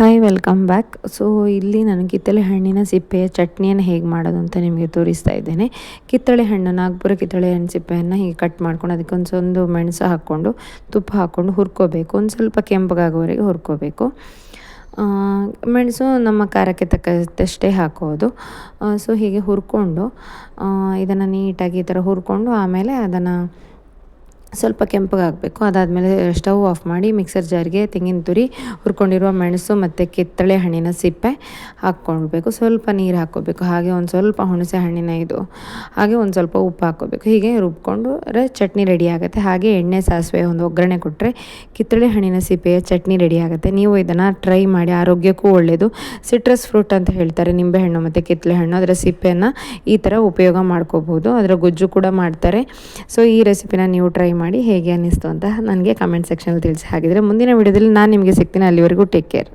Hi welcome back so ಇಲ್ಲಿ ನಾನು ಕಿತ್ತಳೆ ಹಣ್ಣಿನ ಸಿಪ್ಪೆಯ ಚಟ್ನಿಯನ್ನು ಹೇಗೆ ಮಾಡೋದು ಅಂತ ನಿಮಗೆ ತೋರಿಸ್ತಾ ಇದ್ದೇನೆ. ಕಿತ್ತಳೆ ಹಣ್ಣು, ನಾಗ್ಪುರ ಕಿತ್ತಳೆ ಹಣ್ಣು ಸಿಪ್ಪೆಯನ್ನು ಹೀಗೆ ಕಟ್ ಮಾಡ್ಕೊಂಡು ಅದಕ್ಕೆ ಒಂದು ಮೆಣಸು ಹಾಕ್ಕೊಂಡು, ತುಪ್ಪ ಹಾಕ್ಕೊಂಡು ಹುರ್ಕೋಬೇಕು. ಒಂದು ಸ್ವಲ್ಪ ಕೆಂಪಗಾಗೋವರೆಗೆ ಹುರ್ಕೋಬೇಕು. ಮೆಣಸು ನಮ್ಮ ಖಾರಕ್ಕೆ ತಕ್ಕಷ್ಟೇ ಹಾಕೋದು. ಸೊ ಹೀಗೆ ಹುರ್ಕೊಂಡು ಇದನ್ನು ನೀಟಾಗಿ ಈ ಥರ ಹುರ್ಕೊಂಡು ಆಮೇಲೆ ಅದನ್ನು ಸ್ವಲ್ಪ ಕೆಂಪಗಾಗಬೇಕು ಅದಾದಮೇಲೆ ಸ್ಟವ್ ಆಫ್ ಮಾಡಿ ಮಿಕ್ಸರ್ ಜಾರಿಗೆ ತೆಂಗಿನ ತುರಿ, ಹುರ್ಕೊಂಡಿರುವ ಮೆಣಸು ಮತ್ತು ಕಿತ್ತಳೆ ಹಣ್ಣಿನ ಸಿಪ್ಪೆ ಹಾಕ್ಕೊಳ್ಬೇಕು. ಸ್ವಲ್ಪ ನೀರು ಹಾಕ್ಕೋಬೇಕು ಹಾಗೆ ಒಂದು ಸ್ವಲ್ಪ ಹುಣಸೆ ಹಣ್ಣಿನ ಇದು, ಹಾಗೆ ಒಂದು ಸ್ವಲ್ಪ ಉಪ್ಪು ಹಾಕ್ಕೋಬೇಕು ಹೀಗೆ ರುಬ್ಕೊಂಡು ಚಟ್ನಿ ರೆಡಿ ಆಗುತ್ತೆ. ಹಾಗೆ ಎಣ್ಣೆ, ಸಾಸಿವೆ ಒಂದು ಒಗ್ಗರಣೆ ಕೊಟ್ಟರೆ ಕಿತ್ತಳೆ ಹಣ್ಣಿನ ಸಿಪ್ಪೆಯ ಚಟ್ನಿ ರೆಡಿ ಆಗುತ್ತೆ. ನೀವು ಇದನ್ನು ಟ್ರೈ ಮಾಡಿ, ಆರೋಗ್ಯಕ್ಕೂ ಒಳ್ಳೆಯದು ಸಿಟ್ರಸ್ ಫ್ರೂಟ್ ಅಂತ ಹೇಳ್ತಾರೆ ನಿಂಬೆಹಣ್ಣು ಮತ್ತು ಕಿತ್ತಳೆ ಹಣ್ಣು. ಅದರ ಸಿಪ್ಪೆಯನ್ನು ಈ ಥರ ಉಪಯೋಗ ಮಾಡ್ಕೋಬೋದು ಅದರ ಗೊಜ್ಜು ಕೂಡ ಮಾಡ್ತಾರೆ. ಸೊ ಈ ರೆಸಿಪಿನ ನೀವು ಟ್ರೈ ಮಾಡಿ ಹೇಗೆ ಅನ್ನಿಸ್ತು ಅಂತ ನನಗೆ ಕಮೆಂಟ್ ಸೆಕ್ಷನಲ್ಲಿ ತಿಳಿಸಿ ಹಾಗಿದ್ರೆ ಮುಂದಿನ ವಿಡಿಯೋದಲ್ಲಿ ನಾನು ನಿಮಗೆ ಸಿಗ್ತೀನಿ. ಅಲ್ಲಿವರೆಗೂ ಟೇಕ್ ಕೇರ್